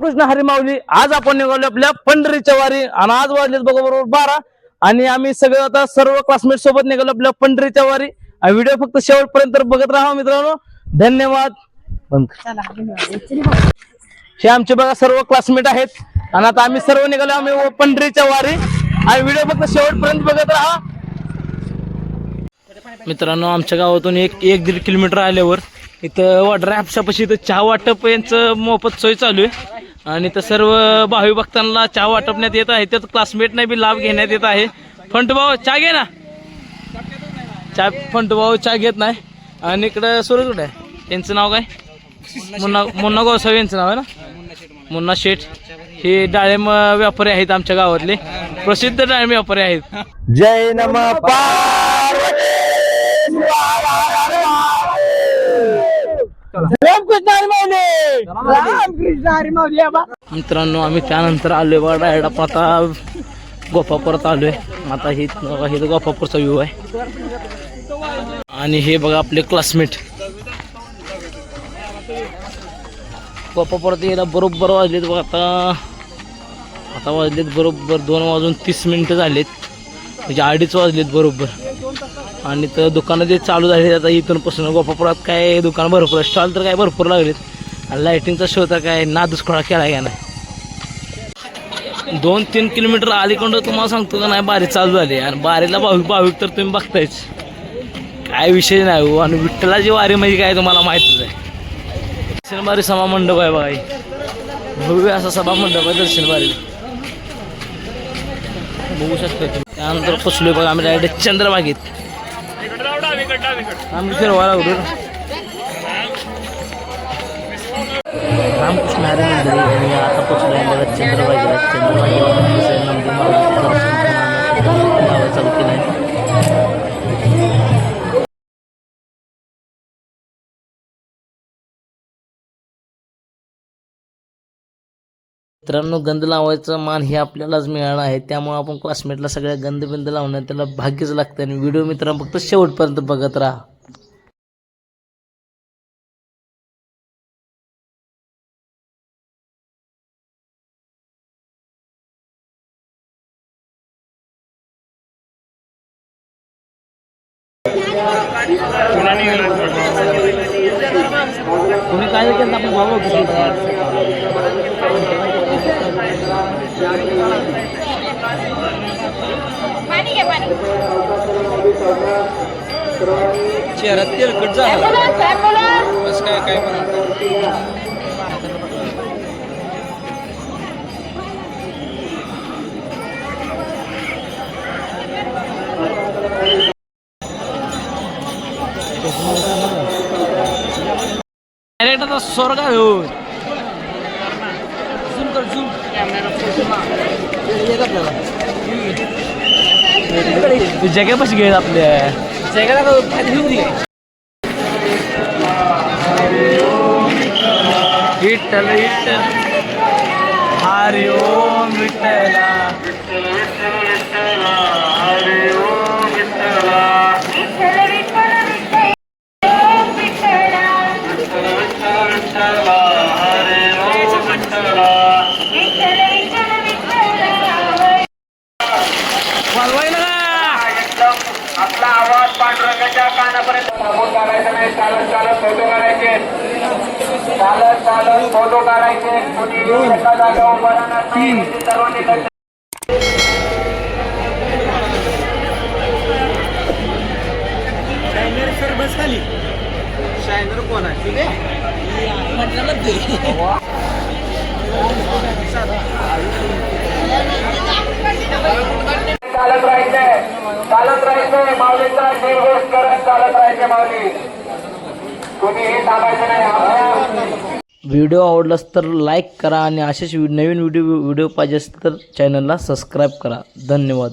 रामकृष्ण हरी माऊली आज आपण निघालो आपल्या पंढरीच्या वारी. आणि आज वाजलेत बघा बरोबर बारा. आणि आम्ही सगळे आता सर्व क्लासमेट सोबत निघालो आपल्या पंढरीच्या वारी. आणि व्हिडिओ फक्त शेवटपर्यंत बघत राहा मित्रांनो. धन्यवाद. हे आमचे बघा सर्व क्लासमेट आहेत. आणि आता आम्ही सर्व निघालो आम्ही पंढरीच्या वारी. आणि व्हिडिओ फक्त शेवटपर्यंत बघत राहा. मित्रांनो आमच्या गावातून एक एक दीड किलोमीटर आल्यावर इथं वडरा हापशापाशी इथं चहा वाटप यांचं मोफत सोय चालू आहे. आणि तर सर्व भावी भक्तांना चहा वाटपण्यात येत आहे. त्यात क्लासमेटने बी लाभ घेण्यात येत आहे. फंटभाऊ चहा घे ना. चहा फंटभाऊ चहा घेत नाही. आणि इकडं सुरज कुठे आहे? यांचं नाव काय? मुन्ना मुन्ना गोसावी यांचं नाव आहे ना? मुन्ना शेठ. हे डाळिंब व्यापारी आहेत आमच्या गावातले. प्रसिद्ध डाळिंब व्यापारी आहेत. जय नम मित्रांनो आम्ही त्यानंतर आलोय बघा आता गोपापुरात आलोय. आता हे हे गोपापूरचा व्ह्यू आहे. आणि हे बघा आपले क्लासमेट गोपापुरात यायला बरोबर वाजलेत बघा आता. आता वाजलेत बरोबर दोन वाजून तीस मिनिटं झालेत. म्हणजे अडीच वाजलेत बरोबर. आणि तर दुकानं जे चालू झाले आता इथून पासून गोपापुरात काय दुकान भरपूर स्टॉल तर काय भरपूर लागलेत. आणि लायटिंगचा शो तर काय नादच खोळा केला गेला नाही. दोन तीन किलोमीटर अलीकडं तुम्हाला सांगतो का नाही बारी चालू झाली आणि बारीला भाविक भाविक तर तुम्ही बघतायच. काय विषय नाही हो. आणि विठ्ठलाची वारी म्हणजे काय तुम्हाला माहितीच आहे. दर्शनबारी सभा मंडप आहे बघा हे. भव्य असा सभा मंडप आहे दर्शनबारी बघू शकतो त्यानंतर पोचलोय बघा आम्ही डायरेक्ट चंद्रबागेत आम्ही फिरवायला लागलो रामकृष्ण हरी मंदिर आहे आणि आता पोचलो मित्रांनो गंध लावायचा मान हे आपल्यालाच मिळालं आहे. त्यामुळे आपण क्लासमेटला सगळ्या गंध बिंद लावणं त्याला भाग्यच लागतं आणि व्हिडिओ मित्रांनो फक्त शेवटपर्यंत बघत राहा. तुम्ही काय केलं? आपण बाबा चेहरा तेलकट झाला. बस काय काय म्हणा. डायरेक्ट आता स्वर्ग हो. झूम कर झूम तू जगापाशी घे आपल्या जगाला फायदा घेऊन दे विठ्ठल विठ्ठल हरि ओम विठ्ठला विठ्ठल विठ्ठल विठ्ठल ओम विठ्ठला विठ्ठल विठ्ठल विठ्ठला वाजवायला का? आपला आवाज पांडुरंगाच्या कानापर्यंत थांबून काढायचा नाही चालत चालत फोटो काढायचे. चालत चालत फोटो काढायचे. कुणी एका जागा उभं राहणार नाही सर्वांनी लक्ष चालत राहायचंय चालत राहायचंय माऊलीचा निर्गोष करत चालत राहायचे माऊली कुणीही थांबायचं नाही आपल्या व्हिडिओ आवडलास तर लाईक करा आणि असेच नवीन व्हिडिओ व्हिडिओ पाहिजे असतील तर चॅनलला सबस्क्राईब करा. धन्यवाद.